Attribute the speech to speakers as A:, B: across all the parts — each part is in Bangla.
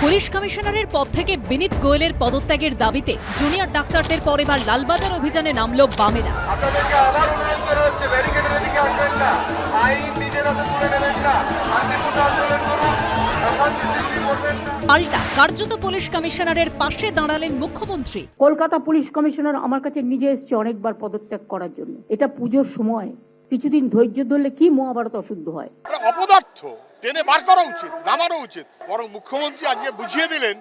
A: পুলিশ কমিশনারের পদ থেকে বিনীত গোয়েলের পদত্যাগের দাবিতে জুনিয়র ডাক্তারদের পর এবার লালবাজার অভিযানে নামল বামেরা। পাল্টা কার্যত পুলিশ কমিশনারের পাশে দাঁড়ালেন মুখ্যমন্ত্রী।
B: কলকাতা পুলিশ কমিশনার আমার কাছে নিজে এসছে অনেকবার পদত্যাগ করার জন্য। এটা পুজোর সময়। কিছুদিন ধৈর্য ধরলে কি মহাভারত অশুদ্ধ হয়?
C: অপদার্থ টেনে বার করা উচিত নামানো উচিত। বরং মুখ্যমন্ত্রী আজকে বুঝিয়ে দিলেন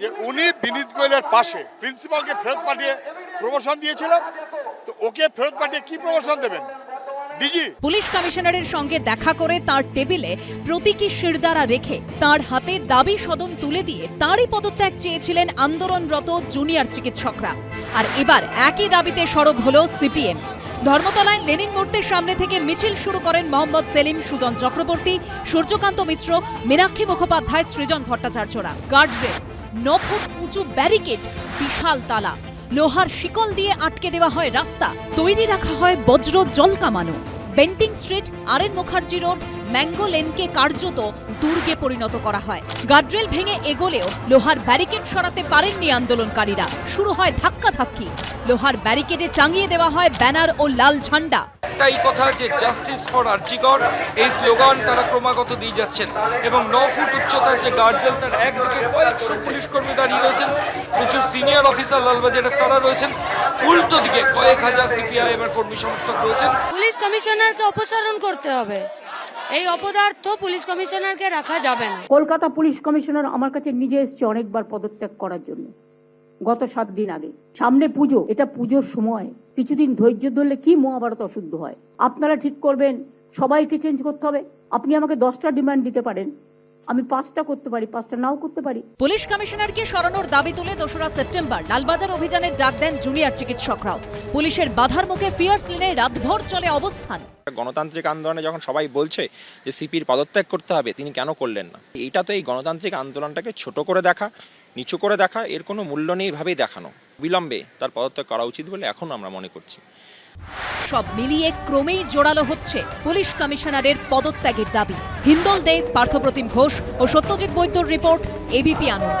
C: যে উনি বিনীত গোয়েলের পাশে প্রিন্সিপালকে ফেরত পাঠিয়ে প্রমোশন দিয়েছিল। তো ওকে ফেরত পাঠিয়ে কি প্রমোশন দেবেন?
A: পুলিশ কমিশনারের সঙ্গে দেখা করে তার টেবিলে প্রতীকী শিরদারা রেখে তার হাতে দাবি সদন তুলে দিয়ে তারই পদত্যাগ চেয়েছিলেন আন্দোলনরত জুনিয়র চিকিৎসকরা। আর এবার একই দাবিতে সরব হলো সিপিএম। ধর্মতলায় লেনিন মূর্তির সামনে থেকে মিছিল শুরু করেন মোহাম্মদ সেলিম, সুজন চক্রবর্তী, সূর্যকান্ত মিশ্র, মীনাক্ষী মুখোপাধ্যায়, সৃজন ভট্টাচার্যরা। গার্ডরেল ন ফুট উঁচু ব্যারিকেড, বিশাল তালা। লোহার শিকল দিয়ে আটকে দেওয়া হয় রাস্তা। তৈরি রাখা হয় বজ্র জল কামানো Bentinck street R N Mukherjee road mango লেনকে কার্যত দুর্গে পরিণত করা হয়। গার্ডরেল ভেঙে এগোলেও লোহার ব্যারিকেড সরাতে পারেননি আন্দোলনকারীরা। শুরু হয় ধাক্কাধাক্কি। লোহার ব্যারিকেডে টাঙিয়ে দেওয়া হয় ব্যানার ও লাল ঝান্ডা।
D: একটাই কথা যে জাস্টিস ফর আর্জিকর এই স্লোগান তারা ক্রমাগত দিয়ে যাচ্ছেন। এবং ন ফুট উচ্চতার যে গার্ডরেল তার একদিকে কয়েকশো পুলিশ কর্মী দাঁড়িয়ে রয়েছেন। প্রচুর সিনিয়র অফিসার লালবাজারের তারা রয়েছেন। উল্টো দিকে কয়েক হাজার সিপিআইএম এর কর্মী সমর্থক রয়েছেন।
E: পুলিশ কমিশনারকে অপসারণ করতে হবে। এই অপদার্থ পুলিশ কমিশনারকে রাখা যাবে না।
B: কলকাতা পুলিশ কমিশনার আমার কাছে নিজে এসেছে অনেকবার পদত্যাগ করার জন্য গত সাত দিন আগে। সামনে পুজো এটা পুজোর সময়। কিছুদিন ধৈর্য ধরলে কি মহাভারত অশুদ্ধ হয়? আপনারা ঠিক করবেন সবাইকে চেঞ্জ করতে হবে। আপনি আমাকে দশটা ডিমান্ড দিতে পারেন। আমি পাঁচটা করতে পারি পাঁচটা নাও করতে পারি।
A: পুলিশ কমিশনারকে সরানোর দাবি তুলে দোসরা সেপ্টেম্বর লালবাজার অভিযানের ডাক দেন জুনিয়র চিকিৎসকরাও। পুলিশের বাধার মুখে ফিয়ার্স লেনে রাতভর চলে অবস্থান।
F: গণতান্ত্রিক আন্দোলনে যখন সবাই বলছে যে সিপির পদত্যাগ করতে হবে তিনি কেন করলেন না? এইটা তো এই গণতান্ত্রিক আন্দোলনটাকে ছোট করে দেখা নিচু করে দেখা এর কোনো মূল্য নেই ভাবেই দেখানো। বিলম্বে তার পদত্যাগ করা উচিত বলে এখন আমরা মনে করছি।
A: সব মিলিয়ে ক্রমেই জোরালো হচ্ছে পুলিশ কমিশনারের পদত্যাগের দাবি। হিন্দল দে পার্থপ্রতিম ঘোষ ও সত্যজিৎ বৈদ্যর report ABP Ananda.